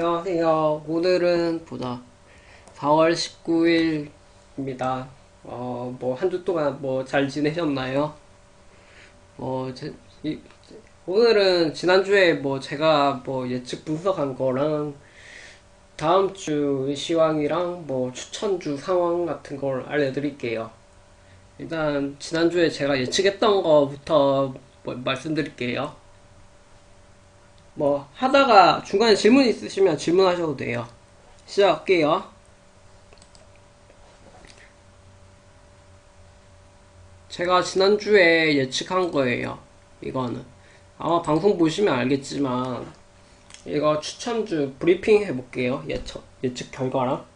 안녕하세요. 오늘은 보자. 4월 19일입니다. 어, 뭐, 한 주 동안 뭐, 잘 지내셨나요? 뭐, 제, 이, 오늘은 지난주에 뭐, 제가 뭐, 예측 분석한 거랑, 다음 주 시황이랑 뭐, 추천주 상황 같은 걸 알려드릴게요. 일단, 지난주에 제가 예측했던 거부터 뭐 말씀드릴게요. 뭐 하다가 중간에 질문 있으시면 질문하셔도 돼요. 시작할게요. 제가 지난주에 예측한 거예요. 이거는. 아마 방송 보시면 알겠지만, 이거 추천주 브리핑 해볼게요. 예측, 예측 결과랑.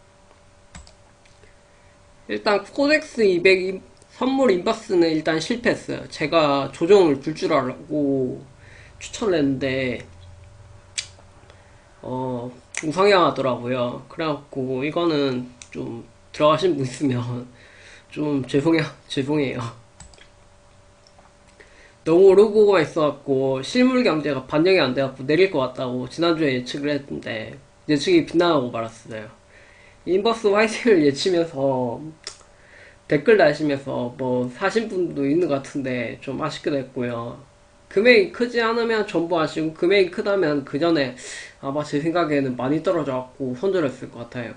일단 코덱스 200 선물 인박스는 일단 실패했어요. 제가 조정을 줄 줄 알고 추천을 했는데, 어, 우상향하더라고요. 그래갖고, 이거는 좀 들어가신 분 있으면 좀 죄송해요. 죄송해요. 너무 오르고가 있어갖고, 실물 경제가 반영이 안 돼갖고 내릴 것 같다고 지난주에 예측을 했는데, 예측이 빗나가고 말았어요. 인버스 화이트를 예치면서 댓글 다시면서 뭐 사신 분도 있는 것 같은데 좀 아쉽게 됐고요. 금액이 크지 않으면 전부 아시고 금액이 크다면 그 전에 아마 제 생각에는 많이 떨어져갖고 손절했을 것 같아요.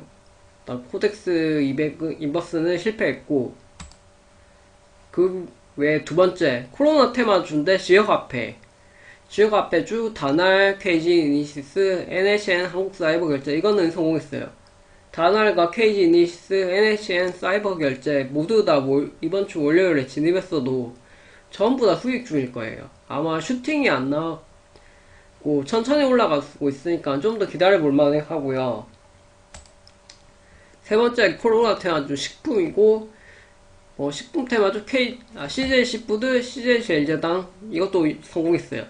일단 코덱스 200 인버스는 실패했고 그 외에 두 번째 코로나 테마주인데 지역 화폐 지역 화폐 주 다날 KG 이니시스 NHN 한국 사이버 결제 이거는 성공했어요. 다날과 KG 이니시스 NHN 사이버 결제 모두 다 월- 이번 주 월요일에 진입했어도 전부 다 수익 중일 거예요. 아마 슈팅이 안 나왔고 천천히 올라가고 있으니까 좀 더 기다려 볼 만해 하고요. 세 번째 코로나 테마주 식품이고 뭐 식품 테마주 K 아, CJ 시푸드, CJ 젤제당 이것도 성공했어요.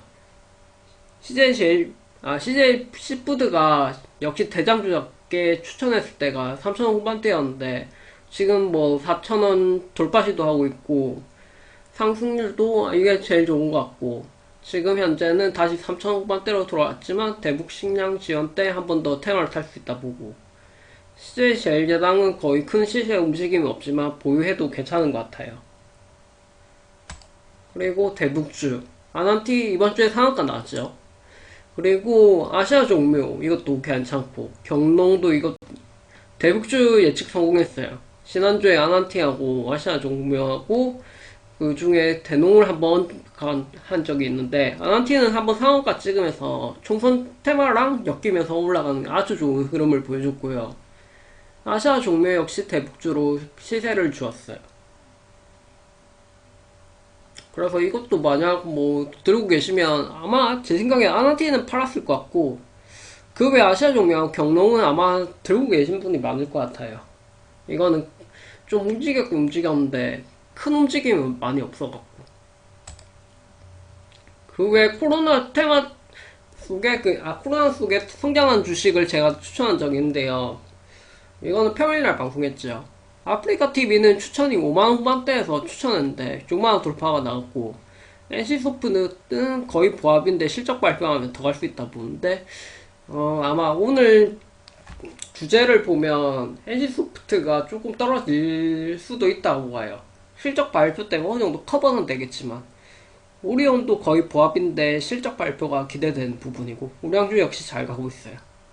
CJ 젤 아, CJ 시푸드가 역시 대장 주작게 추천했을 때가 3,000원 후반대였는데 지금 뭐 4,000원 돌파 시도 하고 있고 상승률도 이게 제일 좋은 것 같고 지금 현재는 다시 3,000원 후반대로 돌아왔지만 대북 식량 지원 때 한 번 더 테마를 탈 수 있다 보고 CJ 제일제당은 거의 큰 시세 움직임이 없지만 보유해도 괜찮은 것 같아요. 그리고 대북주 아난티 이번 주에 상한가 나왔죠. 그리고 아시아 종묘 이것도 괜찮고 경농도 이것 대북주 예측 성공했어요. 지난주에 아난티하고 아시아 종묘하고 그 중에 대농을 한번 간- 한 적이 있는데 아난티는 한번 상한가 찍으면서 총선 테마랑 엮이면서 올라가는 아주 좋은 흐름을 보여줬고요. 아시아 종묘 역시 대북주로 시세를 주었어요. 그래서 이것도 만약 뭐 들고 계시면 아마 제 생각에 아나티는 팔았을 것 같고 그 외 아시아 종묘 경농은 아마 들고 계신 분이 많을 것 같아요. 이거는 좀 움직였고 움직였는데 큰 움직임은 많이 없어갖고 그외 코로나 테마 속에 그 아 코로나 속에 성장한 주식을 제가 추천한 적이 있는데요. 이거는 평일날 방송했죠. 아프리카 TV는 추천이 5만원 후반대에서 추천했는데 6만원 돌파가 나왔고 NC소프트는 거의 보합인데 실적 발표하면 더 갈 수 있다 보는데 어, 아마 오늘 주제를 보면 NC소프트가 조금 떨어질 수도 있다고 봐요. 실적 발표 때문에 어느 정도 커버는 되겠지만 오리온도 거의 보합인데 실적 발표가 기대되는 부분이고 우량주 역시 잘 가고 있어요.